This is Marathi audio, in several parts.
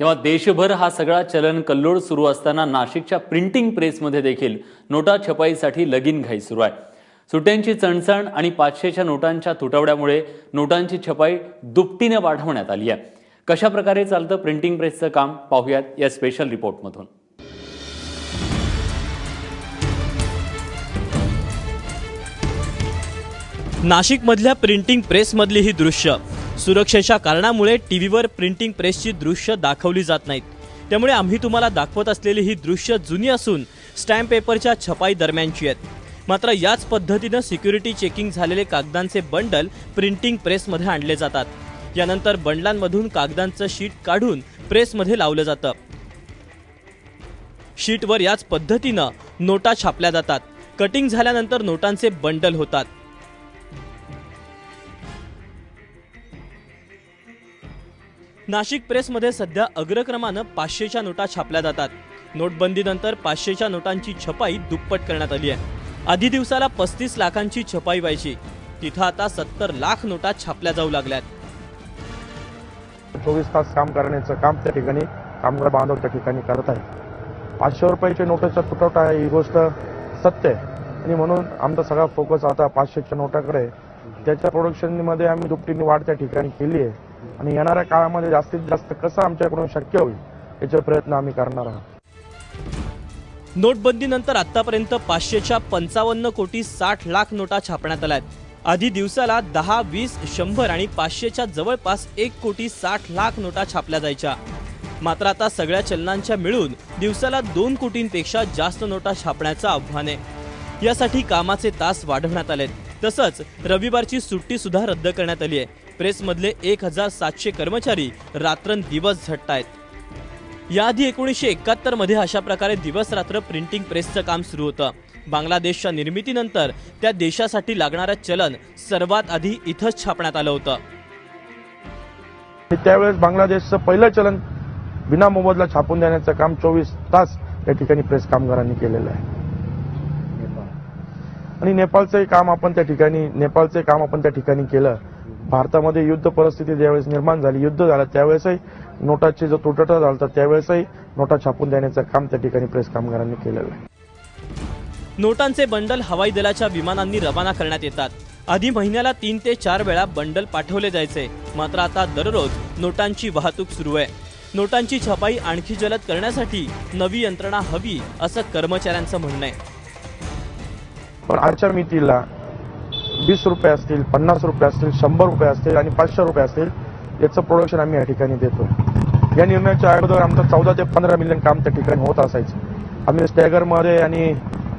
तेव्हा देशभर हा सगळा चलन कल्लोळ सुरू असताना नाशिकच्या प्रिंटिंग प्रेसमध्ये देखील नोटा छपाईसाठी लगीन घाई सुरू आहे. सुट्यांची चणचण आणि पाचशेच्या नोटांच्या तुटवड्यामुळे नोटांची छपाई दुपटीने वाढवण्यात आली आहे. कशा प्रकारे चालतं प्रिंटिंग प्रेसचं काम पाहूयात या स्पेशल रिपोर्टमधून नाशिकमधल्या प्रिंटिंग प्रेसमधली ही दृश्य सुरक्षेच्या कारणामुळे टी व्हीवर प्रिंटिंग प्रेसची दृश्य दाखवली जात नाहीत. त्यामुळे आम्ही तुम्हाला दाखवत असलेली ही दृश्य जुनी असून स्टॅम्प पेपरच्या छपाई दरम्यानची आहेत. मात्र याच पद्धतीनं सिक्युरिटी चेकिंग झालेले कागदांचे बंडल प्रिंटिंग प्रेसमध्ये आणले जातात. यानंतर बंडलांमधून कागदांचं शीट काढून प्रेसमध्ये लावलं जातं. शीटवर याच पद्धतीनं नोटा छापल्या जातात. कटिंग झाल्यानंतर नोटांचे बंडल होतात. नाशिक प्रेसमध्ये सध्या अग्रक्रमानं पाचशेच्या नोटा छापल्या जातात. नोटबंदीनंतर पाचशेच्या नोटांची छपाई दुप्पट करण्यात आली आहे. आधी दिवसाला पस्तीस लाखांची छपाई व्हायची. तिथं आता सत्तर लाख नोटा छापल्या जाऊ लागल्यात. चोवीस तास काम करण्याचं काम त्या ठिकाणी कामगार बांधव त्या ठिकाणी करत आहे पाचशे रुपयाच्या नोटाचा तुटवटा आहे ही गोष्ट सत्य आहे. आणि म्हणून आमचा सगळा फोकस आता पाचशेच्या नोटाकडे त्याच्या प्रोडक्शनमध्ये आम्ही दुपटीने वाढ त्या ठिकाणी केली आहे. आणि येणाऱ्या काळामध्ये जास्तीत जास्त कसं आमच्याकडून शक्य होईल याचे प्रयत्न आम्ही करणार आहोत. नोटबंदीनंतर आतापर्यंत पाचशेच्या पंचावन्न कोटी साठ लाख नोटा छापण्यात आल्या आहेत. आधी दिवसाला दहा वीस शंभर आणि पाचशेच्या जवळपास एक कोटी साठ लाख नोटा छापल्या जायच्या. मात्र आता सगळ्या चलनांच्या मिळून दिवसाला दोन कोटींपेक्षा जास्त नोटा छापण्याचं आव्हान आहे. यासाठी कामाचे तास वाढवण्यात आलेत. तसंच रविवारची सुट्टी सुद्धा रद्द करण्यात आली आहे. प्रेसमधले एक हजार सातशे कर्मचारी रात्रंदिवस झटतायत. याआधी एकोणीसशे एकाहत्तरमध्ये अशा प्रकारे दिवस रात्र प्रिंटिंग प्रेसचं काम सुरू होतं. बांगलादेशच्या निर्मितीनंतर त्या देशासाठी लागणारं चलन सर्वात आधी इथंच छापण्यात आलं होतं. त्यावेळेस बांगलादेशचं पहिलं चलन बिना मोबदला छापून देण्याचं काम चोवीस तास या ठिकाणी प्रेस कामगारांनी केलेलं आहे. आणि नेपाळचंही काम आपण त्या ठिकाणी नेपाळचंही काम आपण त्या ठिकाणी केलं. भारतामध्ये युद्ध परिस्थिती ज्यावेळेस निर्माण झाली युद्ध झालं त्यावेळेसही नोटाची जो तुटवडा झाला होता, त्यावेळेसही नोटा छापून देण्याचं काम त्या ठिकाणी प्रेस कामगारांनी केलेलं आहे. नोटांचे बंडल हवाई दलाच्या विमानांनी रवाना करण्यात येतात. आधी महिन्याला तीन ते चार वेळा बंडल पाठवले जायचे. मात्र आता दररोज नोटांची वाहतूक सुरू आहे. नोटांची छपाई आणखी जलद करण्यासाठी नवी यंत्रणा हवी असं कर्मचाऱ्यांचं म्हणणं आहे. पण आजच्या मितीला वीस रुपये असतील पन्नास रुपये असतील शंभर रुपये असतील आणि पाचशे रुपये असतील याचं प्रोडक्शन आम्ही या ठिकाणी देतो. या निर्णयाच्या अगोदर आमचं चौदा ते पंधरा मिलियन काम त्या ठिकाणी होत असायचं. आम्ही स्टॅगरमध्ये आणि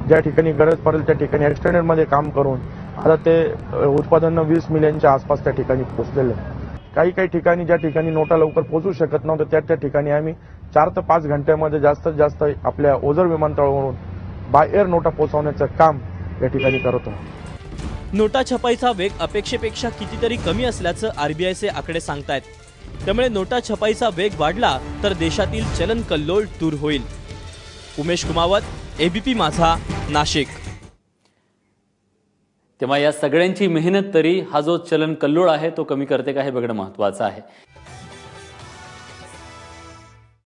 ज्या ठिकाणी गरज पडेल त्या ठिकाणी एक्सटेंडेडमध्ये काम करून आता ते उत्पादन वीस मिलियनच्या आसपास त्या ठिकाणी पोहोचलेलं आहे. काही काही ठिकाणी ज्या ठिकाणी नोटा लवकर पोहोचू शकत नव्हतं त्या त्या ठिकाणी आम्ही चार ते पाच घंट्यामध्ये जास्तीत जास्त आपल्या ओझर विमानतळावरून बाय एअर नोटा पोहोचवण्याचं काम या ठिकाणी करत आहोत नोटा छपाईचा वेग अपेक्षेपेक्षा कितीतरी कमी असल्याचं आरबीआयचे आकडे सांगतायत. त्यामुळे नोटा छपाईचा वेग वाढला तर देशातील चलन कल्लोळ दूर होईल. उमेश कुमावत एबीपी माझा नाशिक. तेव्हा या सगळ्यांची मेहनत तरी हा जो चलन कल्लोळ आहे तो कमी करते का हे बघणं महत्वाचं आहे.